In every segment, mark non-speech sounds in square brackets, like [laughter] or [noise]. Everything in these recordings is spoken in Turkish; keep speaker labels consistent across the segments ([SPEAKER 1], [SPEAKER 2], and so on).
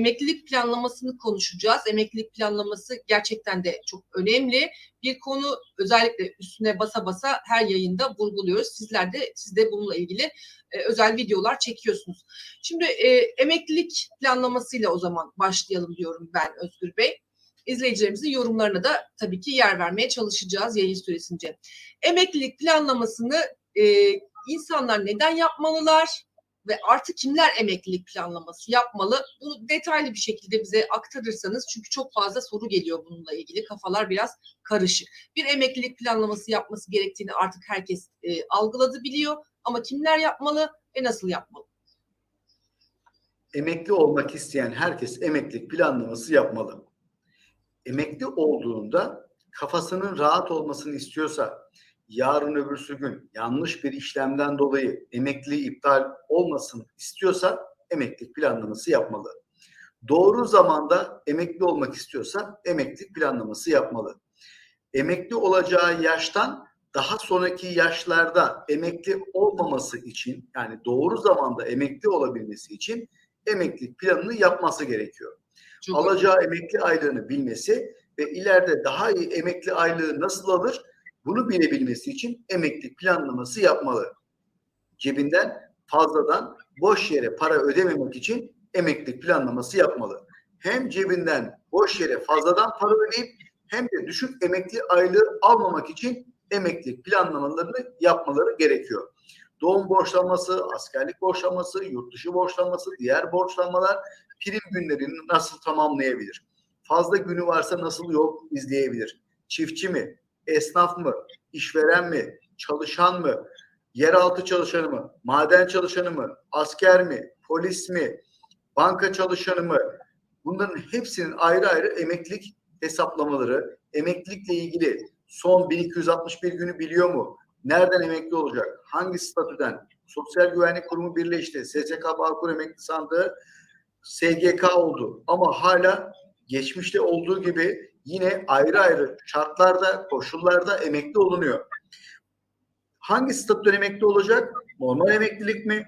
[SPEAKER 1] Emeklilik planlamasını konuşacağız. Emeklilik planlaması gerçekten de çok önemli bir konu. Özellikle üstüne basa basa her yayında vurguluyoruz. Sizler de siz de bununla ilgili e, özel videolar çekiyorsunuz. Şimdi e, emeklilik planlamasıyla o zaman başlayalım diyorum ben Özgür Bey. İzleyicilerimizin yorumlarına da tabii ki yer vermeye çalışacağız yayın süresince. Emeklilik planlamasını e, insanlar neden yapmalılar? Ve artık kimler emeklilik planlaması yapmalı? Bunu detaylı bir şekilde bize aktarırsanız çünkü çok fazla soru geliyor bununla ilgili. Kafalar biraz karışık. Bir emeklilik planlaması yapması gerektiğini artık herkes e, algıladı biliyor ama kimler yapmalı ve nasıl yapmalı?
[SPEAKER 2] Emekli olmak isteyen herkes emeklilik planlaması yapmalı. Emekli olduğunda kafasının rahat olmasını istiyorsa yarın öbürsü gün yanlış bir işlemden dolayı emekli iptal olmasın istiyorsa emeklilik planlaması yapmalı. Doğru zamanda emekli olmak istiyorsa emeklilik planlaması yapmalı. Emekli olacağı yaştan daha sonraki yaşlarda emekli olmaması için yani doğru zamanda emekli olabilmesi için emeklilik planını yapması gerekiyor. Çok Alacağı önemli. emekli aylığını bilmesi ve ileride daha iyi emekli aylığı nasıl alır bunu bilebilmesi için emeklilik planlaması yapmalı. Cebinden fazladan boş yere para ödememek için emeklilik planlaması yapmalı. Hem cebinden boş yere fazladan para ödeyip hem de düşük emekli aylığı almamak için emeklilik planlamalarını yapmaları gerekiyor. Doğum borçlanması, askerlik borçlanması, yurt dışı borçlanması, diğer borçlanmalar prim günlerini nasıl tamamlayabilir? Fazla günü varsa nasıl yol izleyebilir? Çiftçi mi? Esnaf mı, işveren mi, çalışan mı, yeraltı çalışanı mı, maden çalışanı mı, asker mi, polis mi, banka çalışanı mı? Bunların hepsinin ayrı ayrı emeklilik hesaplamaları, emeklilikle ilgili son 1261 günü biliyor mu? Nereden emekli olacak? Hangi statüden? Sosyal Güvenlik Kurumu birleşti. SSK Bağkur Emekli Sandığı SGK oldu. Ama hala geçmişte olduğu gibi yine ayrı ayrı şartlarda, koşullarda emekli olunuyor. Hangi statüden emekli olacak? Normal emeklilik mi?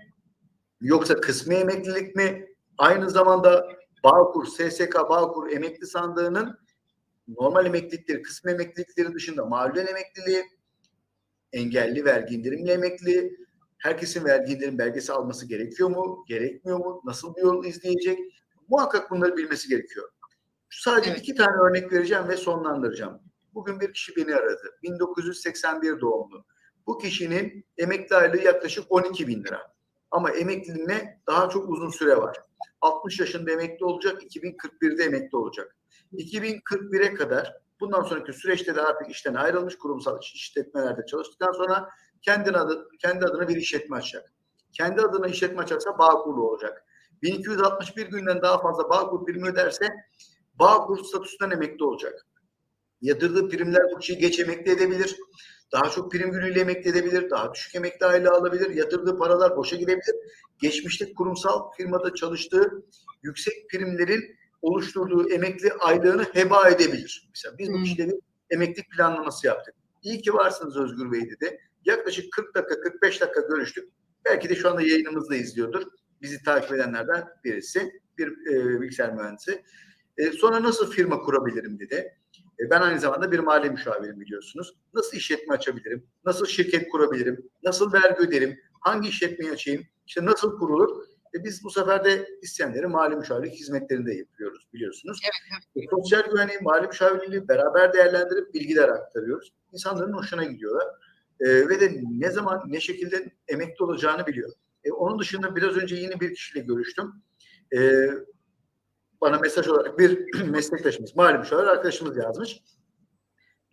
[SPEAKER 2] Yoksa kısmi emeklilik mi? Aynı zamanda Bağkur, SSK Bağkur emekli sandığının normal emeklilikleri, kısmi emeklilikleri dışında mahallen emekliliği, engelli vergi indirimli emekli, herkesin vergi indirim belgesi alması gerekiyor mu? Gerekmiyor mu? Nasıl bir yol izleyecek? Muhakkak bunları bilmesi gerekiyor. Sadece evet. iki tane örnek vereceğim ve sonlandıracağım. Bugün bir kişi beni aradı. 1981 doğumlu. Bu kişinin emekli aylığı yaklaşık 12 bin lira. Ama emekliliğine daha çok uzun süre var. 60 yaşında emekli olacak, 2041'de emekli olacak. 2041'e kadar bundan sonraki süreçte de artık işten ayrılmış kurumsal işletmelerde çalıştıktan sonra kendi, adı, kendi adına bir işletme açacak. Kendi adına işletme açarsa Bağkurlu olacak. 1261 günden daha fazla Bağkur primi öderse Bağkur statüsünden emekli olacak. Yatırdığı primler bu kişiyi geç emekli edebilir. Daha çok prim günüyle emekli edebilir. Daha düşük emekli aylığı alabilir. Yatırdığı paralar boşa gidebilir. Geçmişte kurumsal firmada çalıştığı yüksek primlerin oluşturduğu emekli aylığını heba edebilir. Mesela biz bu hmm. kişilerin emeklilik planlaması yaptık. İyi ki varsınız Özgür Bey dedi. Yaklaşık 40 dakika 45 dakika görüştük. Belki de şu anda yayınımızda izliyordur. Bizi takip edenlerden birisi. Bir e, bilgisayar mühendisi. E, sonra nasıl firma kurabilirim dedi. E, ben aynı zamanda bir mali müşavirim biliyorsunuz. Nasıl işletme açabilirim? Nasıl şirket kurabilirim? Nasıl vergi öderim? Hangi işletmeyi açayım? İşte nasıl kurulur? E, biz bu sefer de isteyenleri mali müşavirlik hizmetlerinde yapıyoruz biliyorsunuz. Evet, evet. E, sosyal güvenliği, mali müşavirliği beraber değerlendirip bilgiler aktarıyoruz. İnsanların hoşuna gidiyorlar. E, ve de ne zaman ne şekilde emekli olacağını biliyor. E, onun dışında biraz önce yeni bir kişiyle görüştüm. E, bana mesaj olarak bir [clears throat] meslektaşımız, mali müşavir arkadaşımız yazmış.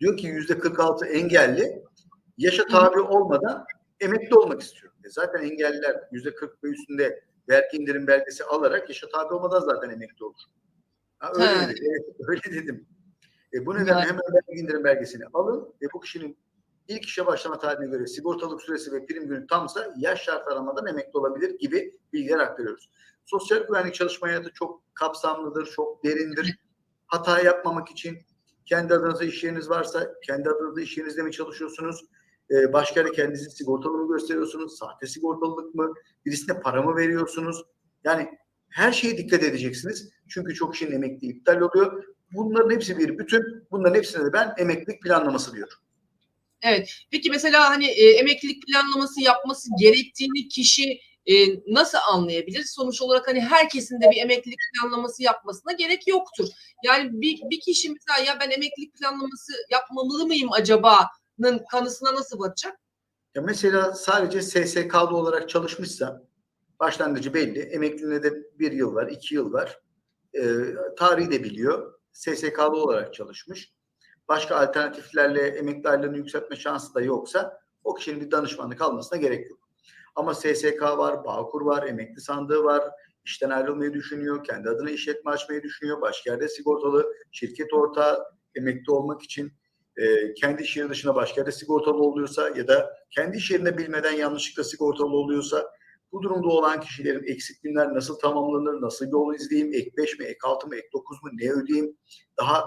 [SPEAKER 2] Diyor ki yüzde 46 engelli yaşa tabi olmadan emekli olmak istiyor. E zaten engelliler yüzde 40 ve üstünde vergi indirim belgesi alarak yaşa tabi olmadan zaten emekli olur. Ha, öyle, dedi. Evet, [laughs] öyle dedim. E, bu nedenle hemen vergi indirim belgesini alın ve bu kişinin ilk işe başlama tarihine göre sigortalık süresi ve prim günü tamsa yaş şart aramadan emekli olabilir gibi bilgiler aktarıyoruz. Sosyal güvenlik çalışma hayatı çok kapsamlıdır, çok derindir. Hata yapmamak için kendi adınıza iş yeriniz varsa kendi adınıza iş yerinizde mi çalışıyorsunuz? Ee, başka yere kendinizi sigortalı mı gösteriyorsunuz? Sahte sigortalılık mı? Birisine para mı veriyorsunuz? Yani Her şeye dikkat edeceksiniz. Çünkü çok kişinin emekli iptal oluyor. Bunların hepsi bir bütün. Bunların hepsine de ben emeklilik planlaması diyorum.
[SPEAKER 1] Evet. Peki mesela hani e, emeklilik planlaması yapması gerektiğini kişi e, nasıl anlayabilir? Sonuç olarak hani herkesin de bir emeklilik planlaması yapmasına gerek yoktur. Yani bir, bir kişi mesela ya ben emeklilik planlaması yapmamalı mıyım acaba'nın kanısına nasıl varacak?
[SPEAKER 2] Ya mesela sadece SSK'lı olarak çalışmışsa başlangıcı belli. Emekliliğine de bir yıl var, iki yıl var. E, tarihi de biliyor. SSK'lı olarak çalışmış. Başka alternatiflerle emekli aylığını yükseltme şansı da yoksa o kişinin bir danışmanlık almasına gerek yok. Ama SSK var, Bağkur var, emekli sandığı var, işten ayrılmayı düşünüyor, kendi adına işletme açmayı düşünüyor, başka yerde sigortalı, şirket ortağı emekli olmak için e, kendi iş yeri dışına başka yerde sigortalı oluyorsa ya da kendi iş yerinde bilmeden yanlışlıkla sigortalı oluyorsa bu durumda olan kişilerin eksik günler nasıl tamamlanır, nasıl yol izleyeyim, ek 5 mi, ek 6 mı, ek 9 mu, ne ödeyeyim, daha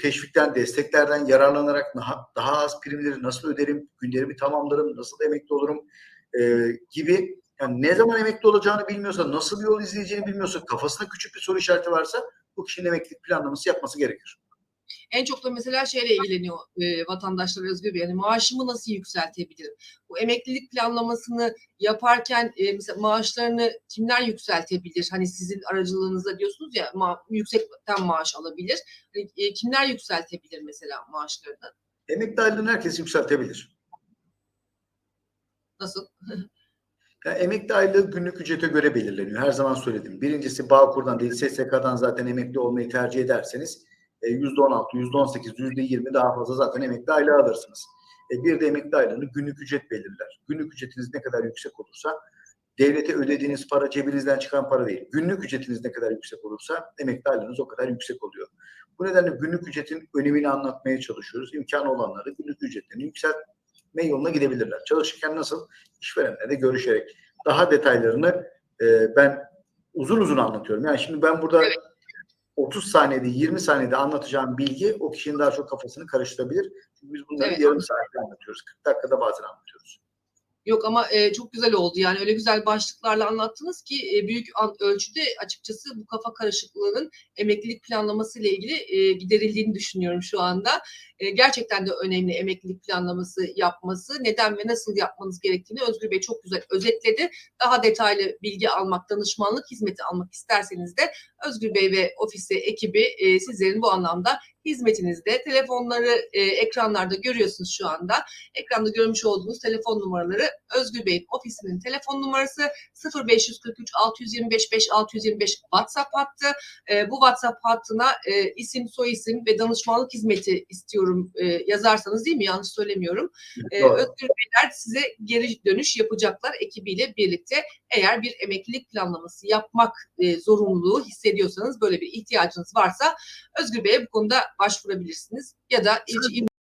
[SPEAKER 2] teşvikten, desteklerden yararlanarak daha, daha az primleri nasıl öderim, günlerimi tamamlarım, nasıl emekli olurum e, gibi yani ne zaman emekli olacağını bilmiyorsa, nasıl bir yol izleyeceğini bilmiyorsa, kafasında küçük bir soru işareti varsa bu kişinin emeklilik planlaması yapması gerekir.
[SPEAKER 1] En çok da mesela şeyle ilgileniyor e, vatandaşlar Özgür Bey. Yani maaşımı nasıl yükseltebilirim? Bu emeklilik planlamasını yaparken e, mesela maaşlarını kimler yükseltebilir? Hani sizin aracılığınızda diyorsunuz ya ma- yüksekten maaş alabilir. Hani, e, kimler yükseltebilir mesela maaşlarını?
[SPEAKER 2] Emekli aylığını herkes yükseltebilir.
[SPEAKER 1] Nasıl? [laughs]
[SPEAKER 2] Ya emekli aylığı günlük ücrete göre belirleniyor. Her zaman söyledim. Birincisi Bağkur'dan değil SSK'dan zaten emekli olmayı tercih ederseniz %16, %18, %20 daha fazla zaten emekli aylığı alırsınız. E, bir de emekli aylığını günlük ücret belirler. Günlük ücretiniz ne kadar yüksek olursa devlete ödediğiniz para cebinizden çıkan para değil. Günlük ücretiniz ne kadar yüksek olursa emekli aylığınız o kadar yüksek oluyor. Bu nedenle günlük ücretin önemini anlatmaya çalışıyoruz. İmkanı olanları günlük ücretlerini yükseltme yoluna gidebilirler. Çalışırken nasıl? İşverenle de görüşerek. Daha detaylarını e, ben uzun uzun anlatıyorum. Yani şimdi ben burada
[SPEAKER 1] Evet.
[SPEAKER 2] 30 saniyede 20 saniyede anlatacağım bilgi o kişinin daha çok kafasını karıştırabilir. Çünkü biz bunları
[SPEAKER 1] Evet.
[SPEAKER 2] yarım saatte anlatıyoruz. 40 dakikada bazen anlatıyoruz.
[SPEAKER 1] Yok ama e, çok güzel oldu. Yani öyle güzel başlıklarla anlattınız ki e, büyük an, ölçüde açıkçası bu kafa karışıklığının emeklilik planlaması ile ilgili e, giderildiğini düşünüyorum şu anda. E, gerçekten de önemli emeklilik planlaması yapması. Neden ve nasıl yapmanız gerektiğini Özgür Bey çok güzel özetledi. Daha detaylı bilgi almak, danışmanlık hizmeti almak isterseniz de Özgür Bey ve ofisi ekibi e, sizlerin bu anlamda hizmetinizde. Telefonları e, ekranlarda görüyorsunuz şu anda. Ekranda görmüş olduğunuz telefon numaraları Özgür Bey'in ofisinin telefon numarası 0543 625 5 625 WhatsApp hattı. E, bu WhatsApp hattına e, isim, soyisim ve danışmanlık hizmeti istiyorum e, yazarsanız değil mi? Yanlış söylemiyorum. E. Özgür Beyler size geri dönüş yapacaklar ekibiyle birlikte. Eğer bir emeklilik planlaması yapmak e, zorunluluğu hissediyorsanız, böyle bir ihtiyacınız varsa Özgür Bey'e bu konuda başvurabilirsiniz. Ya da hiç